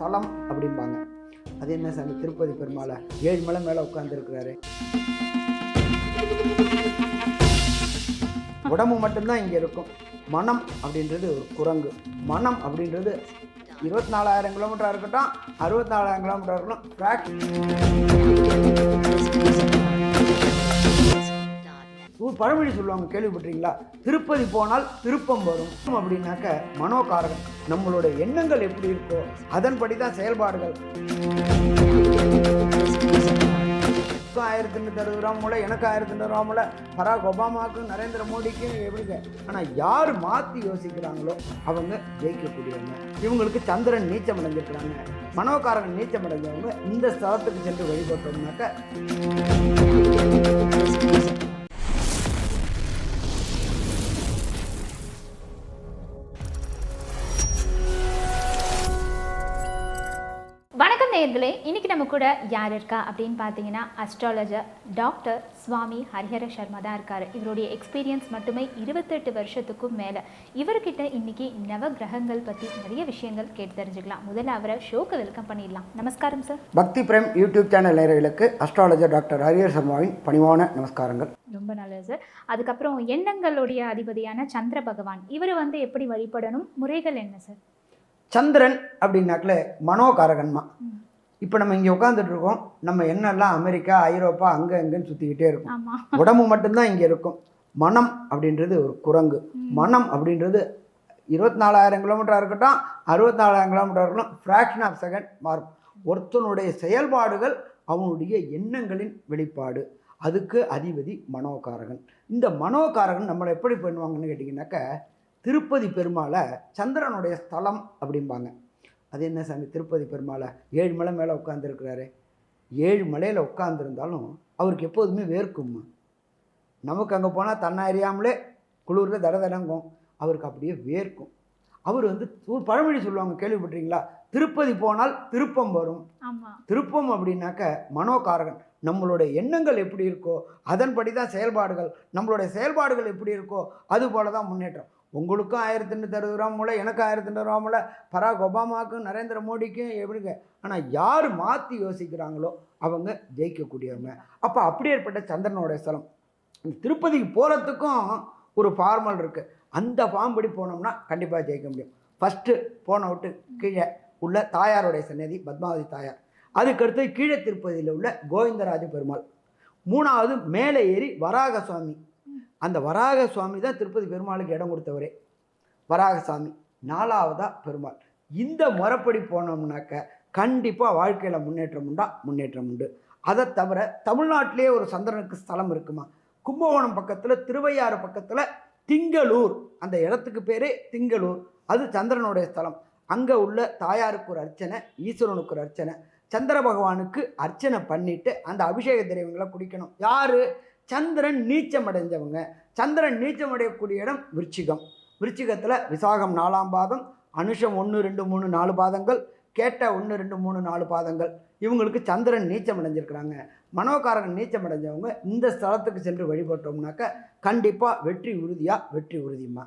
தலம் அப்படிம்பாங்க. அது என்ன சாமி திருப்பதி பெருமாளை ஏழு மலை மேலே உட்காந்துருக்கிறாரு உடம்பு மட்டும்தான் இங்கே இருக்கும். மனம் அப்படின்றது ஒரு குரங்கு. மனம் அப்படின்றது இருபத்தி நாலாயிரம் கிலோமீட்டராக இருக்கட்டும் அறுபத்தி நாலாயிரம் இருக்கட்டும் ஒரு பழமொழி சொல்லுவாங்க கேள்விப்பட்டிருக்கீங்களா? திருப்பதி போனால் திருப்பம் வரும். அப்படின்னாக்க மனோகாரகம். நம்மளோட எண்ணங்கள் எப்படி இருக்கோ அதன்படி தான் செயல்பாடுகள் ஆயிரத்தி எண்ணூற்றி அறுபது ரூபா மூலம் எனக்கு ஆயிரத்தி எண்ணூறு ரூபா மூலம் பராக் ஒபாமாவுக்கும் நரேந்திர மோடிக்கும் எப்படிங்க? ஆனால் யார் மாற்றி யோசிக்கிறாங்களோ அவங்க ஜெயிக்கக்கூடியவங்க. இவங்களுக்கு சந்திரன் நீச்சம் அடைஞ்சிருக்கிறாங்க மனோகாரன் நீச்சம் அடைஞ்சவங்க இந்த ஸ்தலத்துக்கு சென்று வழிபட்டோம்னாக்க வணக்கம் நேயர்களே இன்னைக்கு நம்ம கூட யார் இருக்கா அப்படின்னு பார்த்தீங்கன்னா அஸ்ட்ராலஜர் டாக்டர் சுவாமி ஹரிஹர சர்மா தான் இருக்காரு. இவருடைய எக்ஸ்பீரியன்ஸ் மட்டுமே இருபத்தெட்டு வருஷத்துக்கும் மேலே. இவர்கிட்ட இன்னைக்கு நவ கிரகங்கள் பற்றி நிறைய விஷயங்கள் கேட்டு தெரிஞ்சுக்கலாம். முதல்ல அவரை ஷோக்கு வெல்கம் பண்ணிடலாம். நமஸ்காரம் sir Bhakti Prem YouTube channel நேயர்களுக்கு அஸ்ட்ராலஜர் டாக்டர் ஹரியர் சர்மாவின் பணிவான நமஸ்காரங்கள். ரொம்ப நல்லது சார் அதுக்கப்புறம் எண்ணங்களுடைய அதிபதியான சந்திர பகவான். இவர் வந்து எப்படி வழிபடணும்? முறைகள் என்ன சார் சந்திரன் அப்படின்னாக்கல மனோகாரகன்மா. இப்போ நம்ம இங்கே உட்காந்துட்டு இருக்கோம். நம்ம எண்ணெல்லாம் அமெரிக்கா ஐரோப்பா அங்கே அங்கேன்னு சுற்றிக்கிட்டே இருக்கும். உடம்பு மட்டும்தான் இங்கே இருக்கும். மனம் அப்படின்றது ஒரு குரங்கு. மனம் அப்படின்றது இருபத்தி நாலாயிரம் கிலோமீட்டராக இருக்கட்டும் அறுபத்தி நாலாயிரம் கிலோமீட்டர் இருக்கட்டும் ஃப்ராக்ஷன் ஆஃப் செகண்ட் மாறும் ஒருத்தனுடைய செயல்பாடுகள் அவனுடைய எண்ணங்களின் வெளிப்பாடு. அதுக்கு அதிபதி மனோகாரகன். இந்த மனோகாரகன் நம்மளை எப்படி பண்ணுவாங்கன்னு கேட்டிங்கனாக்கா திருப்பதி பெருமாளை சந்திரனுடைய ஸ்தலம் அப்படிம்பாங்க. அது என்ன சாமி? திருப்பதி பெருமாளை? ஏழு மலை மேலே உட்காந்துருக்கிறாரு ஏழு மலையில் உட்காந்துருந்தாலும் அவருக்கு எப்போதுமே வேர்க்கும் நமக்கு அங்கே போனால் தன்னை அறியாமலே குளிரில் தட தடங்கும். அவருக்கு அப்படியே வேர்க்கும். அவர் வந்து ஒரு பழமொழி சொல்லுவாங்க கேள்விப்பட்டிருக்கீங்களா? திருப்பதி போனால் திருப்பம் வரும். திருப்பம் அப்படின்னாக்க மனோகாரகன். நம்மளுடைய எண்ணங்கள் எப்படி இருக்கோ அதன்படி தான் செயல்பாடுகள். நம்மளுடைய செயல்பாடுகள் எப்படி இருக்கோ அது போல தான் முன்னேற்றம். உங்களுக்கும் ஆயிரத்தி எண்ணூற்றி அறுபது ரூபா மூலம் எனக்கு ஆயிரத்தி எண்ணூறு ரூபா மூலம் பராக் ஒபாமாவுக்கும் நரேந்திர மோடிக்கும் எப்படிங்க? ஆனால் யார் மாற்றி யோசிக்கிறாங்களோ அவங்க ஜெயிக்கக்கூடியவங்க. அப்போ அப்படி ஏற்பட்ட சந்திரனோடைய ஸ்தலம். இந்த திருப்பதிக்கு போகிறதுக்கும் ஒரு ஃபார்மல் இருக்குது அந்த ஃபார்ம் படி போனோம்னா கண்டிப்பாக ஜெயிக்க முடியும். ஃபஸ்ட்டு போன விட்டு கீழே உள்ள தாயாருடைய சன்னதி பத்மாவதி தாயார். அதுக்கடுத்து கீழே திருப்பதியில் உள்ள கோவிந்தராஜ பெருமாள். மூணாவது மேலே ஏறி வராக சுவாமி அந்த வராக சுவாமி தான் திருப்பதி பெருமாளுக்கு இடம் கொடுத்தவரே. வராகசாமி நாலாவதாக பெருமாள். இந்த முறைப்படி போனோம்னாக்க கண்டிப்பாக வாழ்க்கையில் முன்னேற்றம் உண்டா? முன்னேற்றம் உண்டு. அதை தவிர தமிழ்நாட்டிலே ஒரு சந்திரனுக்கு ஸ்தலம் இருக்குமா? கும்பகோணம் பக்கத்தில் திருவையாறு பக்கத்தில் திங்களூர். அந்த இடத்துக்கு பேரே திங்களூர். அது சந்திரனுடைய ஸ்தலம். அங்கே உள்ள தாயாருக்கு ஒரு அர்ச்சனை ஈஸ்வரனுக்கு ஒரு அர்ச்சனை. சந்திர பகவானுக்கு அர்ச்சனை பண்ணிவிட்டு அந்த அபிஷேக திரவியங்களை குடிக்கணும். யார்? சந்திரன் நீச்சம் அடைஞ்சவங்க சந்திரன் நீச்சம் அடையக்கூடிய இடம் விருச்சிகம். விருச்சிகத்தில் விசாகம் நாலாம் பாதம் அனுஷம் ஒன்று ரெண்டு மூணு நாலு பாதங்கள் கேட்ட ஒன்று ரெண்டு மூணு நாலு பாதங்கள். இவங்களுக்கு சந்திரன் நீச்சம் அடைஞ்சிருக்கிறாங்க மனோகாரகன் நீச்சம் அடைஞ்சவங்க இந்த ஸ்தலத்துக்கு சென்று வழிபட்டோம்னாக்க கண்டிப்பாக வெற்றி உறுதியாக வெற்றி உறுதிமா